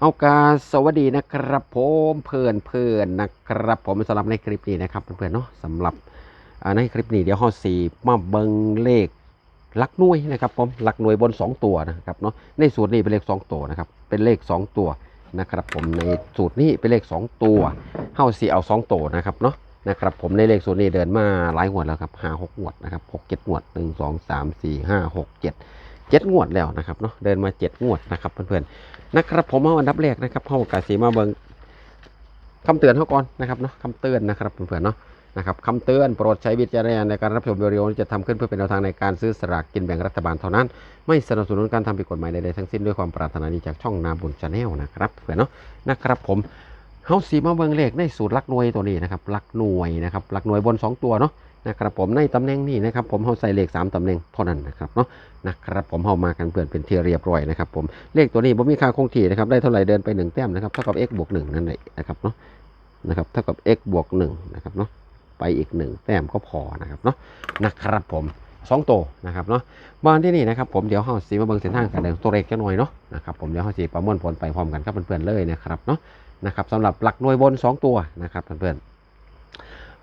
เอากาสวัสดีนะครับผมเพื่อนเพื่อนนะครับ ผมสำหรับในคลิปนี้นะครับเพื่อนๆเนาะสำหรับในคลิปนี้เดี๋ยวห้อสีมาเบิงเลขลักหน่วยนะครับผมลักหน่วยบน 2 ตัวนะครับเนาะในสูตรนี้เป็นเลข 2 ตัวนะครับเป็นเลข 2 ตัวนะครับผมในสูตรนี้เป็นเลข 2 ตัวเฮาสีเอา 2 ตัวนะครับเนาะนะครับผมในเลขสูตรนี้เดินมาหลายงวดแล้วครับห้าหกงวดนะครับหกเจ็ดงวดหนึ่งสองสามสี่ห้าหกเจ็ดเจ็ดงวดแล้วนะครับเนาะเดินมาเจ็ดงวดนะครับเพื่อนๆ นะครับผมเอาอันดับแรกนะครับเข้ากาสีมาเบิงคำเตือนเขาก่อนนะครับเนาะคำเตือนนะครับเพื่อนๆเนาะนะครับคำเตือนโปรดใช้วิจารณญาณในการรับชมวิดีโอนี้จะทำขึ้นเพื่อเป็นแนวทางในการซื้อสลากกินแบ่งรัฐบาลเท่านั้น ไม่สนับสนุนการทำผิดกฎหมายใดๆทั้งสิ้นด้วยความปรารถนาดีจากช่องนาบุญชาแนลนะครับเพื่อนเนาะนะครับผมเฮาสีมาเบิงเลขในสูตรลักหน่วยตัวนี้นะครับลักหน่วยนะครับลักหน่วยบนสองตัวเนาะ นะครับผมในตำแหน่งนี้นะครับผมเฮาใส่เลขสามตำแหน่งเท่านั้นนะครับเนาะนะครับผมเฮามากันเพื่อนเป็นที่เรียบร้อยนะครับผมเลขตัวนี้ผมมีค่าคงที่นะครับได้เท่าไหร่เดินไปหนึ่งแต้มนะครับเท่ากับ x บวกหนึ่งนั่นแหละนะครับเนาะนะครับเท่ากับ x บวกหนึ่งนะครับเนาะไปอีกหนึ่งแต้มก็พอนะครับเนาะนะครับผมสองตัวนะครับเนาะบ้านที่นี่นะครับผมเดี๋ยวเฮาสีมาเบิ่งเส้นทางกันเดินตัวเลขจะหน่อยเนาะนะครับผมเดี๋ยวเฮาสีประมวลผลไปพร้อมกันครับเพื่อนๆเลยนะครับเนาะนะครับสำหรับหลักหน่วยบน 2 ตัวนะครับเพื่อนๆ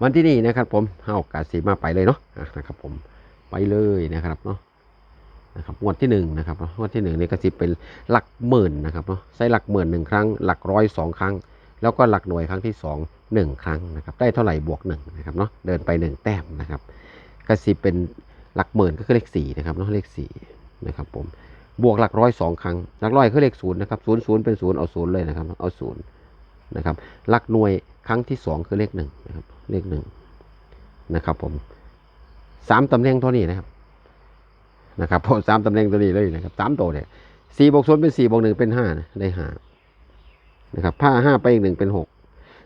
วันที่นี่นะครับ ผมเฮากาสีมาไปเลยเนาะนะครับ ผมไปเลยนะครับเนาะนะครับงวดที่หนึ่งนะครับงวดที่หนึ่งนี่ก็สิเป็นหลักหมื่นนะครับเนาะใช้หลักหมื่นหนึ่งครั้ง หลักร้อยสองครั้ง แล้วก็หลักหน่วยครั้งที่สองหนึ่งครั้งนะครับ ได้เท่าไหร่บวกหนึ่งนะครับเนาะเดินไปหนึ่งแต้มนะครับก็สิเป็นหลักหมื่นก็คือเลขสี่นะครับเนาะเลขสี่นะครับผมบวกหลักร้อยสองครั้ง หลักร้อยคือเลขศูนย์นะครับศูนย์ศูนย์เป็นศูนย์เอาศูนย์เลยนะครับเอาศูนย์นะครับหลักหน่วยครั้งที่สองคือเลขหนึ่งนะครับ เลขหนึ่งนะครับ ผมสามตำแหน่งเท่านี้นะครับนะครับเพราะสามตำแหน่งตัวนี้เลยนะครับสามตัวเนี่ยสี่บวกศูนย์เป็นสี่บวกหนึ่งเป็นห้านะได้ห้านะครับผ้าห้าไปอีกหนึ่งเป็นหก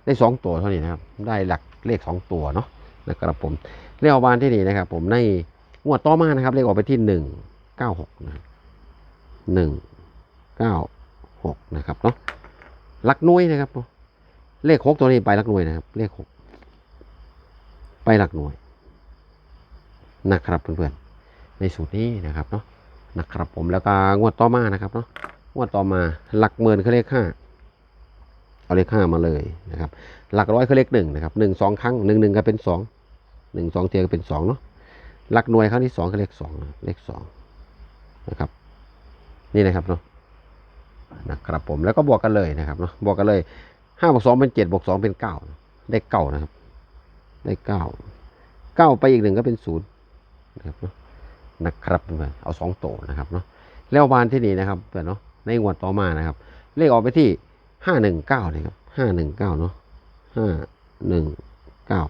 ได้สองตัวเท่านี้นะครับ ได้หลักเลขสองตัวเนาะนะครับผมเลขออกมาที่นี่นะครับ ผมในงวดต่อมานะครับ เลขออกไปที่หนึ่งเก้าหกนะหนึ่งเก้าหกนะครับเนาะหลักน่วยนะครับ เลขหกตัวนี้ไปหลักน่วยนะครับ เลขหก ไปหลักหน่วยนะครับเพื่อนๆในสูตรนี้นะครับเนาะนะครับผมแล้วก็งวดต่อมานะครับเนาะงวดต่อมาหลักหมื่นคือเลขห้าเอาเลขห้ามาเลยนะครับ หลักร้อยคือเลขหนึ่งนะครับหนึ่งสองครั้งหนึ่งหนึ่งก็เป็นสองหนึ่งสองเทียก็เป็นสองเนาะหลักหน่วยครั้งที่สองคือเลขสองเลขสองนะครับ นี่นะครับเนาะนะครับผมแล้วก็บวกกันเลยนะครับเนาะบวกกันเลยห้าบวกสองเป็นเจ็ดบวกสองเป็นเก้าได้เก้านะครับ ได้เก้าเก้าไปอีกหนึ่งก็เป็นศูนย์นะครับเนาะนะครับเพื่อนเอาสองโตนะครับเนาะแล้ววานที่นี่นะครับเพื่อนเนาะในงวดต่อมานะครับ เลขออกไปที่ห้าหนึ่งเก้านะครับห้าหนึ่งเก้าเนาะห้าหนึ่งเก้า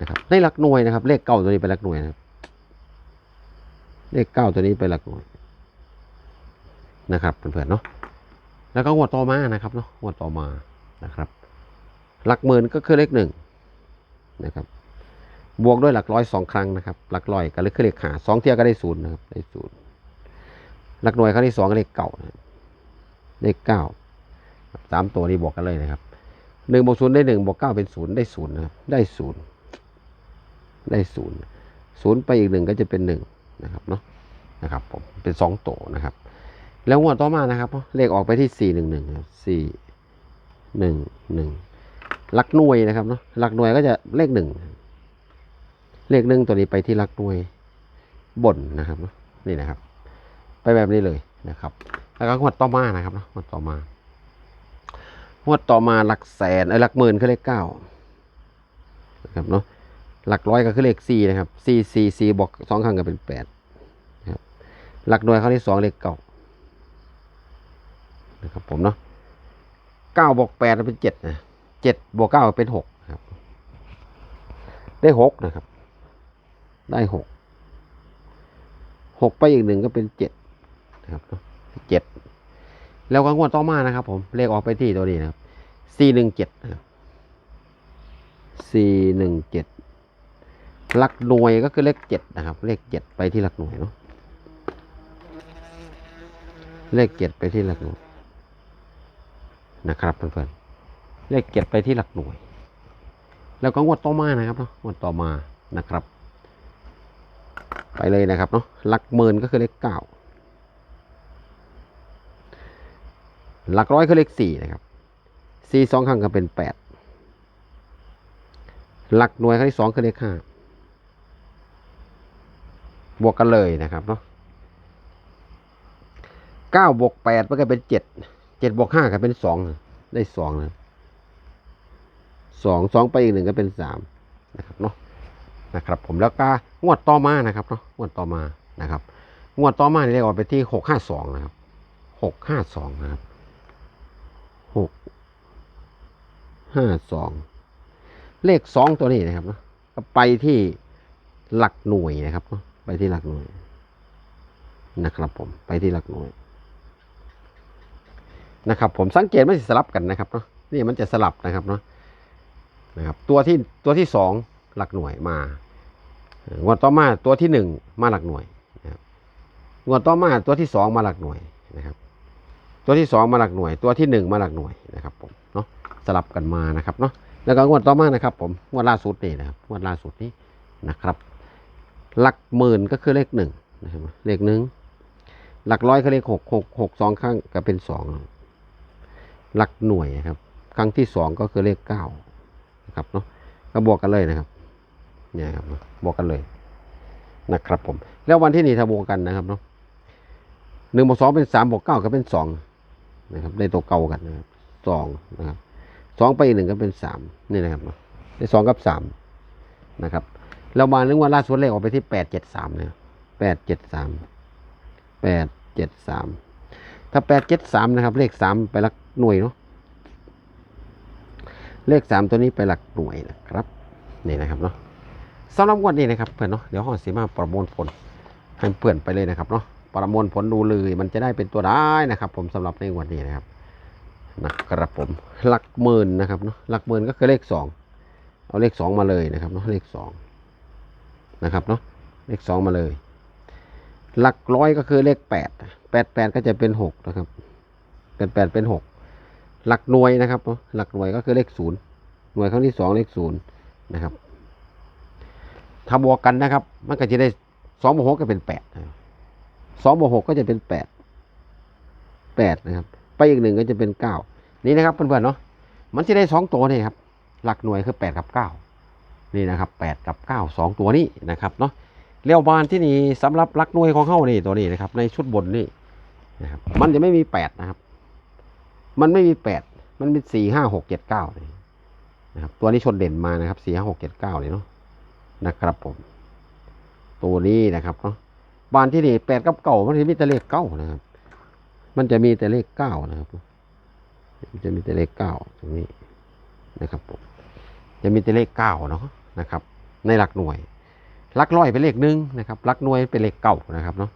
นะครับในหลักหน่วยนะครับ เลขเก้าตัวนี้เป็นหลักหน่วยนะครับเลขเก้าตัวนี้เป็นหลักหน่วยนะครับเพื่อนๆเนาะแล้วก็งวดต่อมานะครับเนาะงวดต่อมานะครับ หลักหมื่นก็คือเลขหนึ่ง นะครับ บวกด้วยหลักร้อยสองครั้งนะครับ หลักร้อยก็เลยคือเลขหาสองเที่ยก็ได้ศูนย์นะครับได้ศูนย์หลักหน่วยครั้งที่สองก็เลขเก้าเลขเก้าสามตัวนี้บวกกันเลยนะครับหนึ่งบวกศูนย์ได้หนึ่งบวกเก้าเป็นศูนย์ได้ศูนย์นะครับได้ศูนย์ได้ศูนย์ศูนย์ไปอีกหนึ่งก็จะเป็นหนึ่งนะครับเนาะนะครับผมเป็นสองตัวนะครับ แล้วงวดต่อมานะครับเลขออกไปที่สี่หนึ่งหนึ่งสี่หนึ่งหนึ่ง หลักหน่วยนะครับเนาะหลักหน่วยก็จะเลขหนึ่งเลขหนึ่งตัวนี้ไปที่หลักหน่วยบนนะครับเนอะนี่นะครับ ไปแบบนี้เลยนะครับ แล้วก็งวดต่อมานะครับเนอะงวดต่อมางวดต่อมาหลักแสนไอ้หลักหมื่นคือเลขเก้านะครับเนาะหลักร้อยก็คือเลขสี่นะครับสี่สี่สี่บวกสองครั้งก็เป็นแปดนะครับหลักหน่วยครั้งที่สองเลขเก้านะครับผมเนาะเก้าบวกแปดเป็นเจ็ดนะ เจ็ดบวกเก้าเป็นหกครับ ได้หกนะครับ ได้หกหกไปอีกหนึ่งก็เป็นเจ็ดนะครับเจ็ดแล้วก็งวดต่อมานะครับ ผมเลขออกไปที่ตัวนี้นะครับสี่หนึ่งเจ็ดนะครับสี่หนึ่งเจ็ดหลักหน่วยก็คือเลขเจ็ดนะครับ เลขเจ็ดไปที่หลักหน่วยเนาะเลขเจ็ดไปที่หลักหน่วยนะครับเพื่อนๆ เลขเจ็ดไปที่หลักหน่วย แล้วก็งวดต่อมานะครับเนาะงวดต่อมานะครับ ไปเลยนะครับเนาะหลักหมื่นก็คือเลขเก้าหลักร้อยคือเลขสี่นะครับสี่สองครั้งก็เป็นแปดหลักหน่วยครั้งที่สองคือเลขห้าบวกกันเลยนะครับเนาะเก้าบวกแปดมันก็เป็นเจ็ดเจ็ดบวกห้าก็เป็นสองได้สองนะ สองสองไปอีกหนึ่งก็เป็นสามนะครับเนาะนะครับ ผมแล้วก็งวดต่อมานะครับเนาะงวดต่อมานะครับงวดต่อมานี่เลขออกไปที่หกห้าสองนะครับหกห้าสองนะครับหกห้าสองเลขสองตัวนี้นะครับเนาะก็ไปที่หลักหน่วยนะครับเนาะไปที่หลักหน่วยนะครับผมไปที่หลักหน่วยนะครับผมสังเกตมันจะสลับกันนะครับเนาะนี่มันจะสลับนะครับเนาะ นะครับตัวที่ตัวที่สองหลักหน่วยมางวดต่อมาตัวที่หนึ่งมาหลักหน่วยนะครับงวดต่อมาตัวที่สองมาหลักหน่วยนะครับ ตัวที่สองมาหลักหน่วย ตัวที่หนึ่งมาหลักหน่วยนะครับผมเนาะสลับกันมานะครับเนาะแล้วก็งวดต่อมานะครับ ผมงวดล่าสุดนี่นะครับงวดล่าสุดนี้นะครับ หลักหมื่นก็คือเลขหนึ่งนะครับเลขหนึ่งหลักร้อยก็เลขหกหกหกสองครั้งก็เป็นสองหลักหน่วยครับ ครั้งที่สองก็คือเลขเก้า นะครับเนาะก็บวกกันเลยนะครับเนี่ยครับบวกกันเลยนะครับผม แล้ววันที่นี่ถ้าบวกกันนะครับเนาะหนึ่งบวกสองเป็นสามบวกเก้าก็เป็นสองนะครับได้ตัวเก่ากันนะครับสองนะครับสองไปอีกหนึ่งก็เป็นสามนี่นะครับได้สองกับสามนะครับเรามาเรื่องว่าล่าสุดเลขออกไปที่แปดเจ็ดสามนะครับแปดเจ็ดสามแปดเจ็ดสามถ้าแปดเจ็ดสามนะครับ เลขสามไปลักหน่วยเนาะ เลขสามตัวนี้ไปหลักหน่วยนะครับนี่นะครับเนาะสำหรับงวันนี้นะครับเพื่อนเนาะเดี๋ยวห้องสีมาประมวลผลให้เพื่อนไปเลยนะครับเนาะประมวลผลดูเลยมันจะได้เป็นตัวได้นะครับ ผมสำหรับในงวันนี้นะครับนะครับผมหลักหมื่นนะครับเนาะหลักหมื่นก็คือเลขสองเอาเลขสองมาเลยนะครับเนาะเลขสองนะครับเนาะเลขสองมาเลย หลักร้อยก็คือเลขแปดแปดแปดก็จะเป็นหกนะครับแปดแปดเป็นหก หลักหน่วยนะครับ หลักหน่วยก็คือเลขศูนย์หน่วยครั้งที่สองเลขศูนย์นะครับถ้าบวกกันนะครับ มันก็จะได้สองบวกหกก็เป็นแปดสองบวกหกก็จะเป็นแปดแปดนะครับ ไปอีกหนึ่งก็จะเป็นเก้านี่นะครับเพื่อนๆเนาะมันจะได้สองตัวนี่ครับ หลักหน่วยคือแปดกับเก้านี่นะครับแปดกับเก้าสองตัวนี้นะครับเนาะเลี้ยวบานที่นี่สำหรับหลักหน่วยของเข้านี่ตัวนี้นะครับ ในชุดบนนี่นะครับ มันจะไม่มีแปดนะครับ มันไม่มีแปดมันเป็นสี่ห้าหกเจ็ดเก้านะครับตัวนี้ชนเด่นมานะครับสี่ห้าหกเจ็ดเก้าเลยเนาะนะครับผม ตัวนี้นะครับเนาะบ้านที่นี่แปดกับเก้ามันจะมีแต่เลขเก้านะครับ มันจะมีแต่เลขเก้านะครับมันจะมีแต่เลขเก้าตรงนี้นะครับผมจะมีแต่เลขเก้าเนาะนะครับ ในหลักหน่วยหลักร้อยเป็นเลขหนึ่งนะครับหลักหน่วยเป็นเลขเก้านะครับเนาะ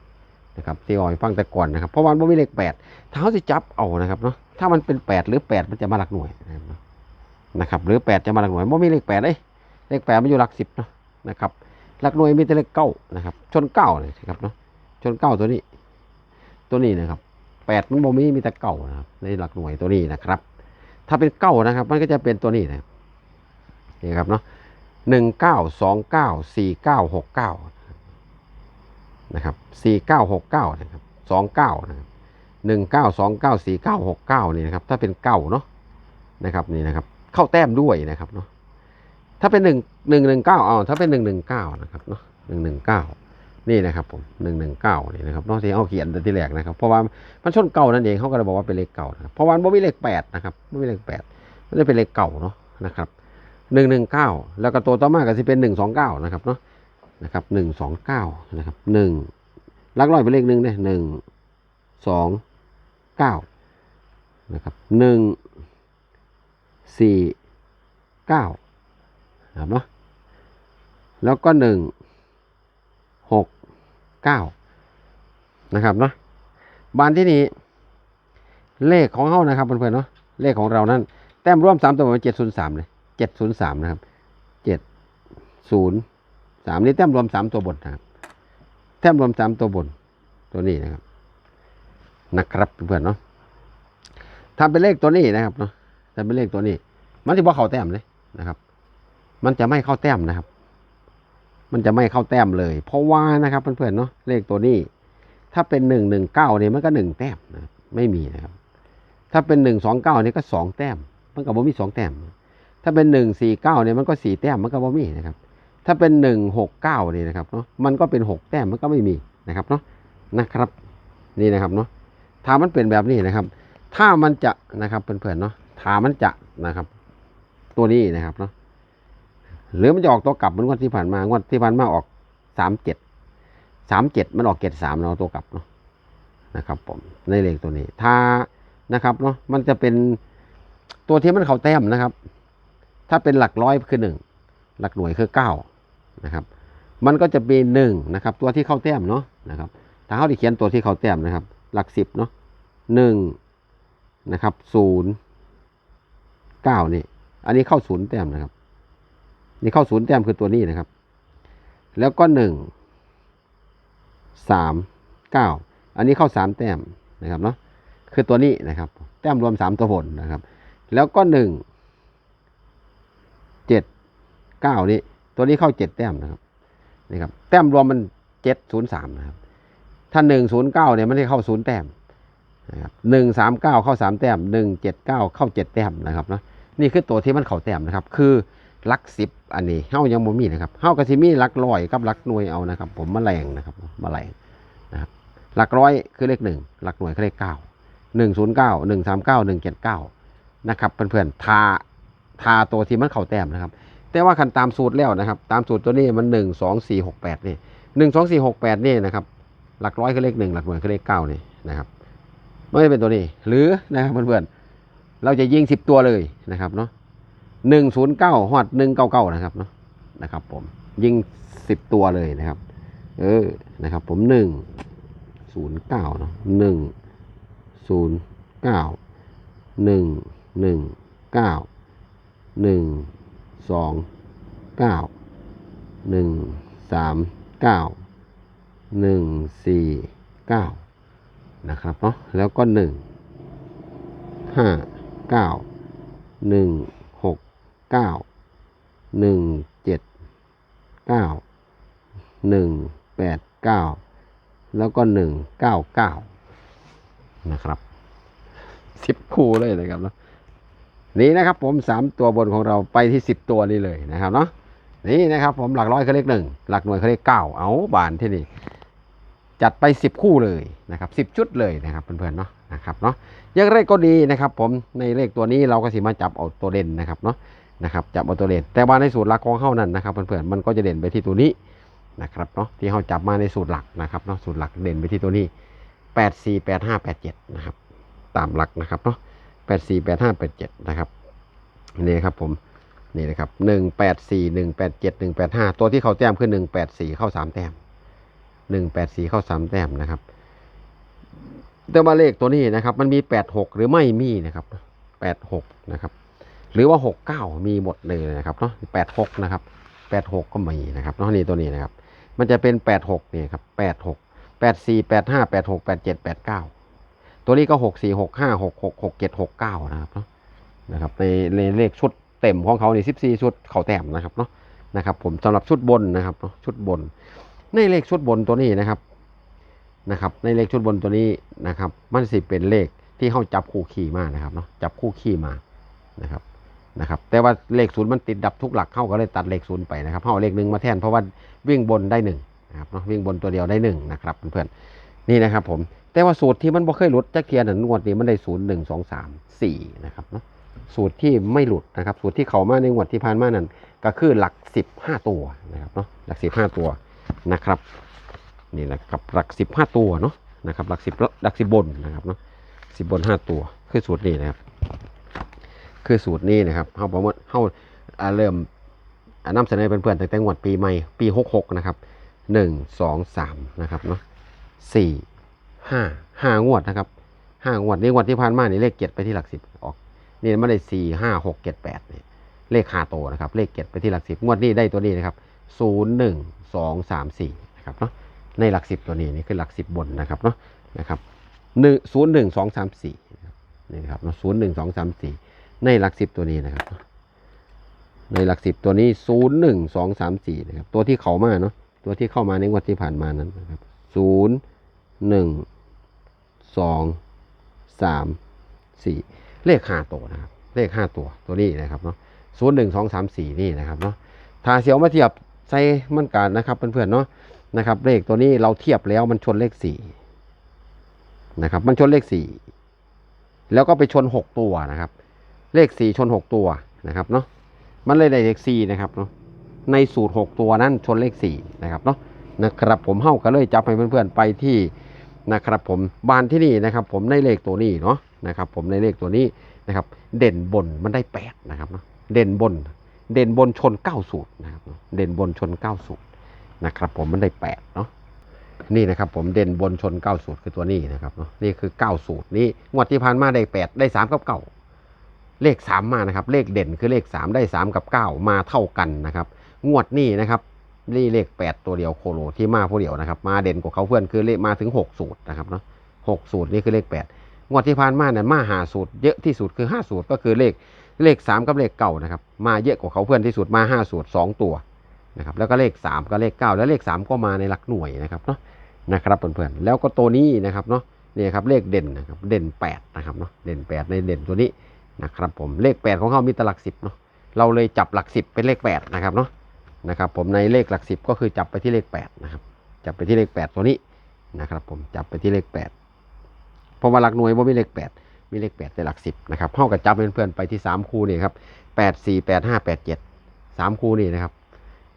นะครับที่อ่อยฟังแต่ก่อนนะครับเพราะวันมันมีเลขแปดถ้าเขาจะจับเอานะครับเนาะถ้ามันเป็นแปดหรือแปดมันจะมาหลักหน่วยนะครับหรือแปดจะมาหลักหน่วยมันมีเลขแปดเลยเลขแปดมันอยู่หลักสิบเนาะนะครับหลักหน่วยมีแต่เลขเก้านะครับชนเก้าเลยนะครับเนาะชนเก้าตัวนี้ ตัวนี้นะครับแปดมันบ่มีมีแต่เก้านะครับในหลักหน่วยตัวนี้นะครับ ถ้าเป็นเก้านะครับ มันก็จะเป็นตัวนี้นะนี่ครับเนาะหนึ่งเก้าสองเก้าสี่เก้าหกเก้า นะครับสี่เก้าหกเก้านะครับสองเก้านะครับหนึ่งเก้าสองเก้าสี่เก้าหกเก้านี่นะครับ ถ้าเป็นเก้าเนาะนะครับนี่นะครับ เข้าแต้มด้วยนะครับเนาะถ้าเป็นหนึ่งหนึ่งหนึ่งเก้าเอาถ้าเป็นหนึ่งหนึ่งเก้านะครับเนาะหนึ่งหนึ่งเก้านี่นะครับผมหนึ่งหนึ่งเก้านี่นะครับนอกที่เขาเขียนแต่ที่แรกนะครับ เพราะว่ามันชนเก่านั่นเองเขาก็เลยบอกว่าเป็นเลขเก่านะครับเพราะว่ามันไม่มีเลขแปดนะครับไม่มีเลขแปดมันจะเป็นเลขเก่าเนาะนะครับหนึ่งหนึ่งเก้าแล้วก็ตัวต่อมาก็จะเป็นหนึ่งสองเก้านะครับเนาะ นะครับหนึ่งสองเก้านะครับหนึ่งลักลอยเป็นเลขหนึ่งเนี่ยหนึ่งสองเก้านะครับหนึ่งสี่เก้าครับเนาะแล้วก็หนึ่งหกเก้านะครับเนาะบ้านที่นี้เลขของเขานะครับเพื่อนๆเนาะเลขของเรานั้นแต้มร่วมสามตัวเป็นเจ็ดศูนย์สามเลยเจ็ดศูนย์สามนะครับเจ็ดศูนย์ สามนี่แต้มรวมสามตัวบนนะครับแต้มรวมสามตัวบนตัวนี้นะครับ นะครับเพื่อนเนาะทำเป็นเลขตัวนี้นะครับเนาะทำเป็นเลขตัวนี้ มันจะบอกเขาแต้มเลยนะครับ มันจะไม่เข้าแต้มนะครับ มันจะไม่เข้าแต้มเลย เพราะว่านะครับเพื่อนๆเนาะเลขตัวนี้ ถ้าเป็นหนึ่งหนึ่งเก้าเนี่ยมันก็หนึ่งแต้มนะไม่มีนะครับ ถ้าเป็นหนึ่งสองเก้านี่ก็สองแต้ม มันก็บ่มีสองแต้ม ถ้าเป็นหนึ่งสี่เก้าเนี่ยมันก็สี่แต้มมันก็บ่มีนะครับ ถ้าเป็นหนึ่งหกเก้านี่นะครับเนาะมันก็เป็นหกแต้มมันก็ไม่มีนะครับเนาะนะครับนี่นะครับเนาะถ้ามันเป็นแบบนี้นะครับ ถ้ามันจะนะครับเพื่อนๆเนาะถ้ามันจะนะครับ ตัวนี้นะครับเนาะหรือมันจะออกตัวกลับเหมือนงวดที่ผ่านมางวดที่ผ่านมาออกสามเจ็ดสามเจ็ดมันออกเจ็ดสามเนาะตัวกลับเนาะนะครับผมในเลขตัวนี้ ถ้านะครับเนาะมันจะเป็นตัวที่มันเขาแต้มนะครับ ถ้าเป็นหลักร้อยคือหนึ่งหลักหน่วยคือเก้า นะครับ มันก็จะเป็นหนึ่งนะครับ ตัวที่เข้าแต้มเนาะนะครับ ถ้าเขาที่เขียนตัวที่เข้าแต้มนะครับ หลักสิบเนาะหนึ่งนะครับศูนย์เก้านี่ อันนี้เข้าศูนย์แต้มนะครับ นี่เข้าศูนย์แต้มคือตัวนี้นะครับ แล้วก็หนึ่งสามเก้าอันนี้เข้าสามแต้มนะครับเนาะคือตัวนี้นะครับ แต้มรวมสามตัวบนนะครับ แล้วก็หนึ่งเจ็ดเก้านี้ ตัวนี้เข้าเจ็ดแต้มนะครับนี่ครับแต้มรวมมันเจ็ดศูนย์สามนะครับ ถ้าหนึ่งศูนย์เก้าเนี่ยมันได้เข้าศูนย์แต้มนะครับหนึ่งสามเก้าเข้าสามแต้มหนึ่งเจ็ดเก้าเข้าเจ็ดแต้มนะครับเนาะนี่คือตัวที่มันเข้าแต้มนะครับ คือลักสิบอันนี้เฮ้ายังบ่มีนะครับเฮ้ากระซิมีลักร้อยกับลักหน่วยเอานะครับ ผมมาแมลงนะครับมาแมลงนะครับหลักร้อยคือเลขหนึ่งหลักหน่วยคือเลขเก้าหนึ่งศูนย์เก้าหนึ่งสามเก้าหนึ่งเจ็ดเก้านะครับเพื่อนๆทาทาตัวที่มันเข้าแต้มนะครับ แต่ว่าคันตามสูตรแล้วนะครับ ตามสูตรตัวนี้มันหนึ่งสองสี่หกแปดนี่หนึ่งสองสี่หกแปดนี่นะครับหลักร้อยคือเลขหนึ่งหลักหน่วยคือเลขเก้านี่นะครับไม่ได้เป็นตัวนี้หรือนะครับเพื่อนๆเราจะยิงสิบตัวเลยนะครับเนาะหนึ่งศูนย์เก้าหอดหนึ่งเก้าเก้านะครับเนาะนะครับ ผมยิงสิบตัวเลยนะครับ เออนะครับ ผมหนึ่งศูนย์เก้าเนาะหนึ่งศูนย์เก้าหนึ่งหนึ่งเก้าหนึ่ง สองเก้าหนึ่งสามเก้าหนึ่งสี่เก้านะครับเนาะแล้วก็หนึ่งห้าเก้าหนึ่งหกเก้าหนึ่งเจ็ดเก้าหนึ่งแปดเก้าแล้วก็หนึ่งเก้าเก้านะครับสิบคู่เลยนะครับเนาะ นี่นะครับผมสามตัวบนของเราไปที่สิบตัวนี้เลยนะครับเนาะนี่นะครับผมหลักร้อยเขาเลขหนึ่งหลักหน่วยเขาเลขเก้าเอาบานที่นี่จัดไป 10 คู่เลยนะครับ 10 ชุดเลยนะครับเพื่อนๆเนาะนะครับเนาะอย่างไรก็ดีนะครับ ผมในเลขตัวนี้เราก็สิมาจับเอาตัวเด่นนะครับเนาะนะครับจับเอาตัวเด่นแต่ว่าในสูตรหลักของเขานั่นนะครับเพื่อนๆมันก็จะเด่นไปที่ตัวนี้นะครับเนาะที่เขาจับมาในสูตรหลักนะครับเนาะสูตรหลักเด่นไปที่ตัวนี้ 8 4 8 5 8 7นะครับตามหลักนะครับเนาะ 8 4 8 5 8 7 นะครับนี่ครับผมนี่นะครับ 184 187 185 ตัวที่เขาแต้มคือ 184 เข้า 3 แต้ม 184 เข้า 3 แต้มนะครับ แต่ว่าเลขตัวนี้นะครับ มันมี 86 หรือไม่มีนะครับ86นะครับ หรือว่า 69 มีหมดเลยนะครับเนาะ86นะครับ86 ก็มีนะครับเนาะนี่ตัวนี้นะครับ มันจะเป็น 86เนี่ยครับ86 84 85 86 87 89 ตัวนี้ก็หกสี่หกห้าหกหกหกเจ็ดหกเก้านะครับเนาะนะครับในในเลขชุดเต็มของเขาในสิบสี่ชุดเขาแต้มนะครับเนาะนะครับผมสำหรับชุดบนนะครับเนาะชุดบน ในเลขชุดบนตัวนี้นะครับนะครับ ในเลขชุดบนตัวนี้นะครับ มันสิเป็นเลขที่เขาจับคู่ขี่มานะครับเนาะจับคู่ขี่มานะครับนะครับ แต่ว่าเลขศูนย์มันติดดับทุกหลักเข้าก็เลยตัดเลขศูนย์ไปนะครับเขาเอาเลขหนึ่งมาแทนเพราะว่าวิ่งบนได้หนึ่งนะครับเนาะวิ่งบนตัวเดียวได้หนึ่งนะครับเพื่อนๆ นี่นะครับผม แต่ว่าสูตรที่มันบ่เคยหลุดจักเทียนงวดนี้มันได้ศูนย์หนึ่งสองสามสี่นะครับเนาะสูตรที่ไม่หลุดนะครับ สูตรที่เขามาในงวดที่ผ่านมานั้นก็คือหลักสิบห้าตัวนะครับเนาะหลักสิบห้าตัวนะครับนี่แหละครับหลักสิบห้าตัวเนาะนะครับหลักสิบหลักสิบบนนะครับเนาะสิบบนห้าตัวคือสูตรนี้นะครับ คือสูตรนี้นะครับเขาบอกว่าเขาเริ่มนำเสนอเป็นเพื่อนๆตั้งแต่งวดปีใหม่ปีหกหกนะครับหนึ่งสองสามนะครับเนาะ สี่ห้าห้างวดนะครับห้างวดนี่งวดที่ผ่านมานี่เลขเจ็ดไปที่หลักสิบออกนี่ไม่ได้สี่ห้าหกเจ็ดแปดนี่เลขห้าโตวนะครับ เลขเจ็ดไปที่หลักสิบงวดนี้ได้ตัวนี้นะครับศูนย์หนึ่งสองสามสี่นะครับเนาะในหลักสิบตัวนี้นี่คือหลักสิบบนนะครับเนาะนะครับหนึ่งศูนย์หนึ่งสองสามสี่นี่นะครับเนาะศูนย์หนึ่งสองสามสี่ในหลักสิบตัวนี้นะครับ ในหลักสิบตัวนี้ศูนย์หนึ่งสองสามสี่นะครับตัวที่เข้ามาเนาะตัวที่เข้ามาในงวดที่ผ่านมานั้นนะครับ ศูนย์หนึ่งสองสามสี่เลขห้าตัวนะครับ เลขห้าตัวตัวนี้นะครับเนาะศูนย์หนึ่งสองสามสี่นี่นะครับเนาะถ้าเสียวมาเทียบใส่มันกันนะครับเพื่อนๆเนาะนะครับ เลขตัวนี้เราเทียบแล้วมันชนเลขสี่นะครับ มันชนเลขสี่แล้วก็ไปชนหกตัวนะครับ เลขสี่ชนหกตัวนะครับเนาะมันเลยได้เลขสี่นะครับเนาะในสูตรหกตัวนั้นชนเลขสี่นะครับเนาะ นะครับผมเฮ้าก็เลยจับให้เพื่อนๆไปที่นะครับผมบ้านที่นี่นะครับ ผมในเลขตัวนี้เนาะนะครับ ผมในเลขตัวนี้นะครับ เด่นบนมันได้แปดนะครับเนาะเด่นบน เด่นบนชนเก้าสูตรนะครับเนาะเด่นบนชนเก้าสูตรนะครับ ผมมันได้แปดเนาะนี่นะครับ ผมเด่นบนชนเก้าสูตรคือตัวนี้นะครับเนาะนี่คือเก้าสูตรนี้งวดที่ผ่านมาได้แปดได้สามกับเก้าเลขสามมานะครับ เลขเด่นคือเลขสามได้สามกับเก้ามาเท่ากันนะครับ งวดนี้นะครับ นี่เลขแปดตัวเดียวโคโลที่มาผู้เดียวนะครับ มาเด่นกว่าเขาเพื่อนคือเลขมาถึงหกสูตรนะครับเนาะหกสูตรนี่คือเลขแปดงวดที่ผ่านมาเนี่ยมาหาสูตรเยอะที่สุดคือห้าสูตรก็คือเลขเลขสามกับเลขเก่านะครับ มาเยอะกว่าเขาเพื่อนที่สุดมาห้าสูตรสองตัวนะครับแล้วก็เลขสามกับเลขเก้าแล้วเลขสามก็มาในหลักหน่วยนะครับเนาะนะครับเพื่อนๆแล้วก็ตัวนี้นะครับเนาะนี่ครับเลขเด่นนะครับเด่นแปดนะครับเนาะเด่นแปดในเด่นตัวนี้นะครับผมเลข8ของเขามีตหลักสิบเนาะเราเลยจับหลักสิบเป็นเลข8นะครับเนาะ นะครับผมในเลขหลักสิบก็คือจับไปที่เลข8นะครับจับไปที่เลข 8 ตัวนี้นะครับผมจับไปที่เลข 8 เพราะว่าหลักหน่วยว่ามีเลข 8 มีเลข 8 ในหลักสิบนะครับเท่ากับจับเพื่อนๆไปที่ 3 คู่นี่ครับ8 4 8 5 8 7 3 คู่นี่นะครับ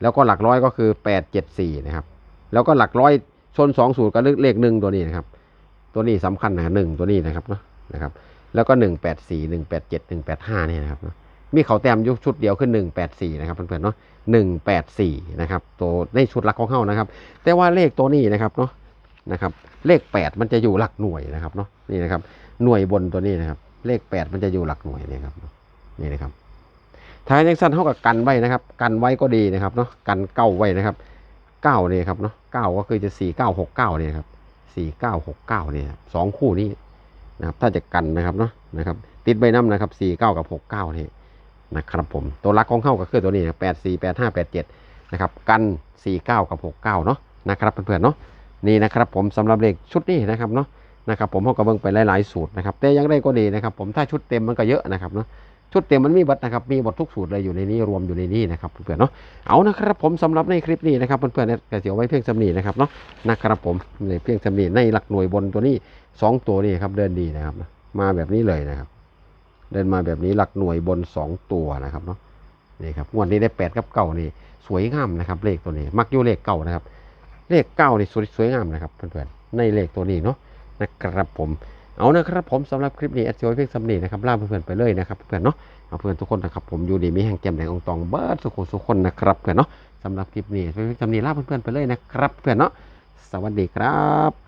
แล้วก็หลักร้อยก็คือ 8 7 4นะครับแล้วก็หลักร้อยชน2สูตรกับเลขหนึ่งตัวนี้นะครับตัวนี้สำคัญนะหนึ่งตัวนี้นะครับเนาะนะครับแล้วก็หนึ่งแปดสี่หนึ่งแปดเจ็ดหนึ่งแปดห้านี่นะครับเนาะ มีเขาแต้มยุคชุดเดียวขึ้นหนึ่งแปดสี่นะครับเพื่อนๆเนาะหนึ่งแปดสี่นะครับ ตัวในชุดหลักของเขานะครับ แต่ว่าเลขตัวนี้นะครับเนาะนะครับ เลขแปดมันจะอยู่หลักหน่วยนะครับเนาะนี่นะครับ หน่วยบนตัวนี้นะครับ เลขแปดมันจะอยู่หลักหน่วยนี่ครับนี่นะครับท้ายยังสั้นเท่ากับกันไว้นะครับ กันไว้ก็ดีนะครับเนาะกันเก้าไว้นะครับเก้านี่ครับเนาะเก้าก็คือจะสี่เก้าหกเก้าเนี่ยครับสี่เก้าหกเก้าเนี่ยสองคู่นี้นะครับ ถ้าจะกันนะครับเนาะนะครับ ติดใบน้ำนะครับสี่เก้ากับหกเก้านี่ นะครับผมตัวรักของเข้าก็คือตัวนี้แปดสี่แปดห้าแปดเจ็ดนะครับกันสี่เก้ากับหกเก้าเนาะนะครับเพื่อนๆเนาะนี่นะครับผมสำหรับเลขชุดนี้นะครับเนาะนะครับผมเขาก็เบิ่งไปหลายๆสูตรนะครับแต่ยังได้ก็ดีนะครับผมถ้าชุดเต็มมันก็เยอะนะครับเนาะชุดเต็มมันมีบัตนะครับมีบททุกสูตรเลยอยู่ในนี้รวมอยู่ในนี้นะครับเพื่อนๆเนาะเอานะครับผมสำหรับในคลิปนี้นะครับเพื่อนๆเนี่ยก็เสียวไว้เพียงสำนีนะครับเนาะนะครับผมในเพียงสำนีในหลักหน่วยบนตัวนี้สองตัวนี่ครับเดินดีนะครับมาแบบนี้เลยนะครับ เดินมาแบบนี้หลักหน่วยบนสองตัวนะครับเนาะนี่ครับงวดนี้ได้แปดกับเก้านี่สวยงามนะครับเลขตัวนี้มักอยู่เลขเก้านะครับ เลขเก้านี่สวยสวยงามนะครับเพื่อนๆในเลขตัวนี้เนาะนะครับผมเอานะครับผมสำหรับคลิปนี้แอดจอยเพียงสำนีนะครับลาเพื่อนๆไปเลยนะครับเพื่อนเนาะเอาเพื่อนทุกคนนะครับผมอยู่ดีมีแห่งแจ่มแดงองตองเบิร์ดสุขสุขคนนะครับเพื่อนเนาะสำหรับคลิปนี้เพียงสำนีลาเพื่อนๆไปเลยนะครับเพื่อนเนาะสวัสดีครับ